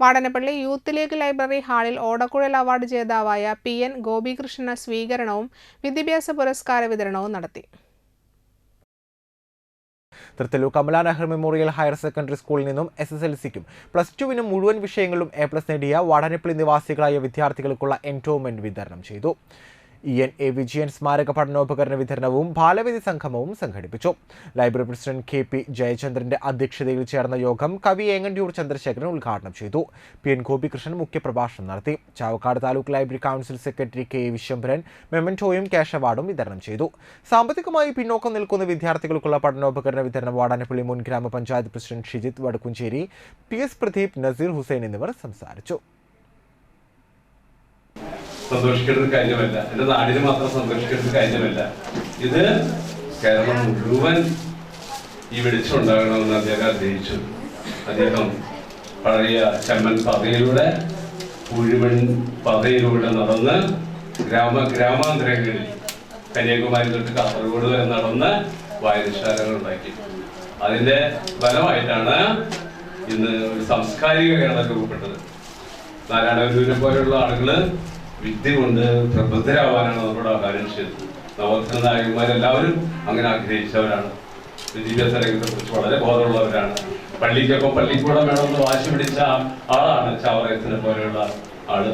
Vadanappally youth league library ഹാളിൽ ഓടക്കുഴൽ award ജേതാവായ P N ഗോപികൃഷ്ണന് സ്വീകരണവും വിദ്യാഭ്യാസ പുരസ്കാര വിതരണവും നടത്തി. Thrithallur Kamala Nehru memorial higher secondary സ്കൂളിൽ നിന്നും എസ് എസ് എൽ സിക്കും പ്ലസ് ടുവിനും മുഴുവൻ വിഷയങ്ങളിലും എ പ്ലസ് നേടിയ വാടനപ്പള്ളി നിവാസികളായ വിദ്യാർത്ഥികൾക്കുള്ള എൻടോമെന്റ് വിതരണം ചെയ്തു. ഇ എൻ എ വിജയൻ സ്മാരക പഠനോപകരണ വിതരണവും ബാലവേദി സംഗമവും സംഘടിപ്പിച്ചു. ലൈബ്രറി പ്രസിഡന്റ് കെ പി ജയചന്ദ്രന്റെ അധ്യക്ഷതയിൽ ചേർന്ന യോഗം കവി ഏങ്ങണ്ടിയൂർ ചന്ദ്രശേഖരൻ ഉദ്ഘാടനം ചെയ്തു. പി എൻ ഗോപികൃഷ്ണൻ മുഖ്യപ്രഭാഷണം നടത്തി. Chavakkad taluk library council secretary K Viswambharan മെമന്റോയും cash അവാർഡും വിതരണം ചെയ്തു. സാമ്പത്തികമായി പിന്നോക്കം നിൽക്കുന്ന വിദ്യാർത്ഥികൾക്കുള്ള പഠനോപകരണ വിതരണം വാടാനപ്പള്ളി മുൻ grama panchayat president Shijith Vadakkumchery P S Pradeep Nazeer Hussain എന്നിവർ സംസാരിച്ചു. സന്തോഷിക്കേണ്ട ഒരു കാര്യമല്ല. എന്റെ നാടിന് മാത്രം സന്തോഷിക്കേണ്ട ഒരു കാര്യമല്ല. ഇത് കേരളം മുഴുവൻ ഈ വെളിച്ചം ഉണ്ടാകണമെന്ന് അദ്ദേഹം ആഗ്രഹിച്ചു. അദ്ദേഹം പഴയ ചെമ്മൻ പതയിലൂടെ പുഴുവൻ പതയിലൂടെ നടന്ന് ഗ്രാമ ഗ്രാമാന്തരങ്ങളിൽ കന്യാകുമാരി തൊട്ട് കാസർഗോഡ് വരെ നടന്ന് വായനശാലകൾ ഉണ്ടാക്കി. അതിന്റെ ഫലമായിട്ടാണ് ഇന്ന് ഒരു സാംസ്കാരിക കേരളം രൂപപ്പെട്ടത്. നാരായണഗുരുവിനെ പോലെയുള്ള ആളുകൾ വിദ്യ കൊണ്ട് പ്രബുദ്ധരാവാനാണ് നമ്മളോട് ആകാംക്ഷിച്ചത് നവോത്ഥന നായകന്മാരെല്ലാവരും അങ്ങനെ ആഗ്രഹിച്ചവരാണ്. വിദ്യാഭ്യാസ രംഗത്തെ കുറിച്ച് വളരെ ബോധമുള്ളവരാണ്. പള്ളിക്കൊപ്പം പള്ളിക്കൂടം വേണമെന്ന് വാശി പിടിച്ച ആളാണ് ചാവറയത്തിനെ പോലെയുള്ള ആൾ.